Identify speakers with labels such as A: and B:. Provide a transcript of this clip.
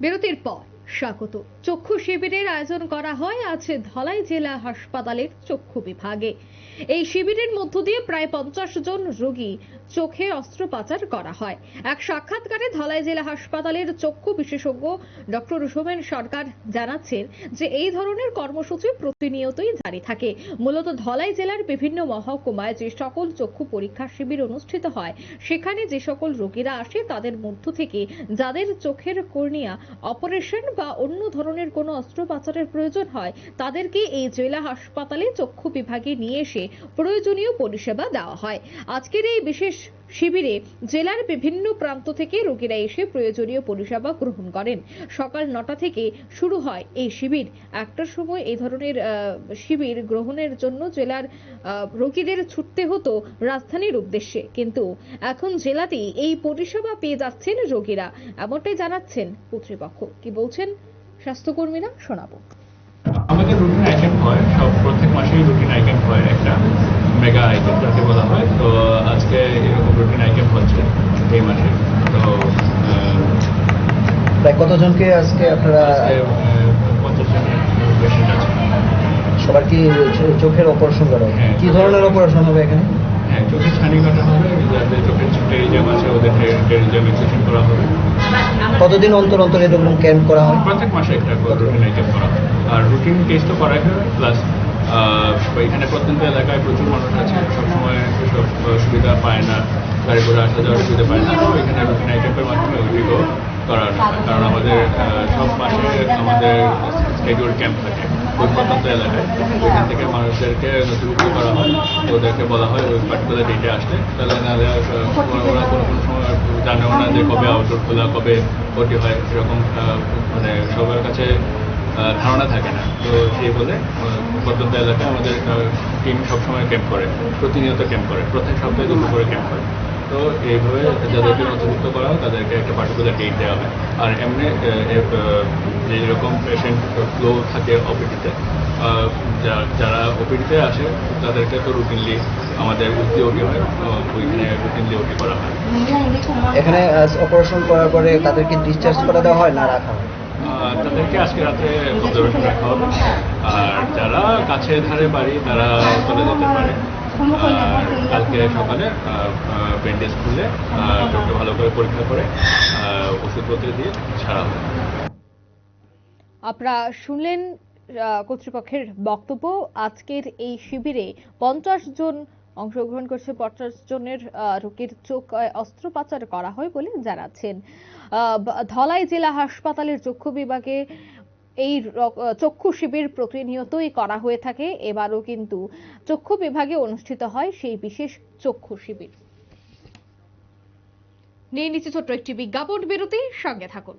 A: বিরতির পর। স্বাগত। চক্ষু শিবিরের আয়োজন করা হয় আজ ধলাই জেলা হাসপাতালের চক্ষু বিভাগে। এই শিবিরের মধ্য দিয়ে প্রায় পঞ্চাশ জন রোগী চোখে অস্ত্রোপচার করা হয়। এক সাক্ষাৎকারে ধলাই জেলা হাসপাতালের চক্ষু বিশেষজ্ঞ ডক্টর সোমেন সরকার জানাচ্ছেন যে এই ধরনের কর্মসূচি প্রতিনিয়তই জারি থাকে। মূলত ধলাই জেলার বিভিন্ন মহকুমায় যে সকল চক্ষু পরীক্ষা শিবির অনুষ্ঠিত হয়, সেখানে যে সকল রোগীরা আসে তাদের মধ্য থেকে যাদের চোখের কর্নিয়া অপারেশন বা অন্য ধরনের কোনো অস্ত্রোপচারের প্রয়োজন হয়, তাদেরকে এই জেলা হাসপাতালে চক্ষু বিভাগে নিয়ে এসে প্রয়োজনীয় পরিষেবা দেওয়া হয়। আজকের এই বিশেষ শিবিরে জেলার বিভিন্ন প্রান্ত থেকে রোগীরা এসে প্রয়োজনীয় পরিষেবা গ্রহণ করেন। সকাল নটা থেকে শুরু হয় এই শিবির। একটার সময় এই ধরনের শিবির গ্রহণের জন্য জেলার রোগীদের ছুটতে হতো রাজধানীর উদ্দেশ্যে। কিন্তু এখন জেলাতেই এই পরিষেবা পেয়ে যাচ্ছেন রোগীরা। এমনটাই জানাচ্ছেন কর্তৃপক্ষ। কি বলছেন স্বাস্থ্যকর্মীরা শোনাবো।
B: আমাদের রুটিন আইটেম হয় সব প্রত্যেক মাসেই রুটিন আইটেম হয় একটা মেগা আইটেম যাকে বলা হয়। তো আজকে এরকম রুটিন আইটেম হচ্ছে এই মাসে। তো আহ,
C: প্রায় কতজনকে আজকে আপনারা
B: পঞ্চাশ জনের পেশেন্ট আছে।
C: সবার কি চোখের অপারেশন করা হবে?
B: হ্যাঁ।
C: কি ধরনের অপারেশন হবে এখানে?
B: হ্যাঁ চোখের ছানি কাটা হবে যাদের চোখের টেরিজাম আছে ওদের টেরিজাম এক্সেশন করা হবে।
C: কতদিন অন্তর অন্তর এরকম ক্যাম্প করা হয়?
B: প্রত্যেক মাসে একটা রুটিন আইটেম করা আর রুটিন টেস্টও করা হয় প্লাস এখানে প্রত্যন্ত এলাকায় প্রচুর মানুষ আছে সবসময় আহ, সুবিধা পায় না গাড়ি করে আসা যাওয়ার সুবিধা পায় না তো এখানে রুটিন আইটেমের মাধ্যমে ওইগুলো করার হয়। কারণ আমাদের সব মাসে আমাদের স্কেডিউল ক্যাম্প থাকে ওই প্রত্যন্ত এলাকায়। ওইখান থেকে মানুষদেরকে নথিভুক্ত করা হয়। ওদেরকে বলা হয় ওই পার্টিকুলার ডেটে আসতে। তাহলে নাহলে ওরা কোনো কোনো সময় জানেও না যে কবে আউটডোর খোলা কবে ওটি হয় সেরকম মানে সবার কাছে ধারণা থাকে না। তো সেই বলে প্রত্যন্ত এলাকায় আমাদের টিম সবসময় ক্যাম্প করে, প্রতিনিয়ত ক্যাম্প করে, প্রত্যেক সপ্তাহে দুটো করে ক্যাম্প করে। তো এইভাবে যাদেরকে নথিভুক্ত করা হয় তাদেরকে একটা পার্টিকুলার ডেট দেওয়া হয়। আর এমনি যেরকম পেশেন্ট ফ্লো থাকে ওপিডিতে যারা ওপিডিতে আসে তাদেরকে তো রুটিনলি আমাদের উইকলি ওটি হয় ওইখানে রুটিনলি ওটি করা হয়।
C: এখানে অপারেশন করার পরে তাদেরকে ডিসচার্জ করে দেওয়া হয় না রাখা হয়?
B: তাদেরকে আজকে রাতে অবজারভেশন রাখা হবে। আর যারা কাছে ধারে বাড়ি তারা চলে যেতে পারে। কালকে সকালে ব্যান্ডেজ খুলে চোখটা ভালো করে পরীক্ষা করে ওষুধপত্র দিয়ে ছাড়া হবে।
A: আপনারা শুনলেন কর্তৃপক্ষের বক্তব্য। আজকের এই শিবিরে পঞ্চাশ জন অংশগ্রহণ করছে, পঞ্চাশ জনের রোগীর চোখ অস্ত্রোপচার করা হয় বলে জানাচ্ছেন। ধলাই জেলা হাসপাতালের চক্ষু বিভাগে এই চক্ষু শিবির প্রতিনিয়তই করা হয়ে থাকে। এবারও কিন্তু চক্ষু বিভাগে অনুষ্ঠিত হয় সেই বিশেষ চক্ষু শিবির। নিয়ে নিচ্ছে ছোট্ট একটি বিজ্ঞাপন। বিরতি সঙ্গে থাকুন।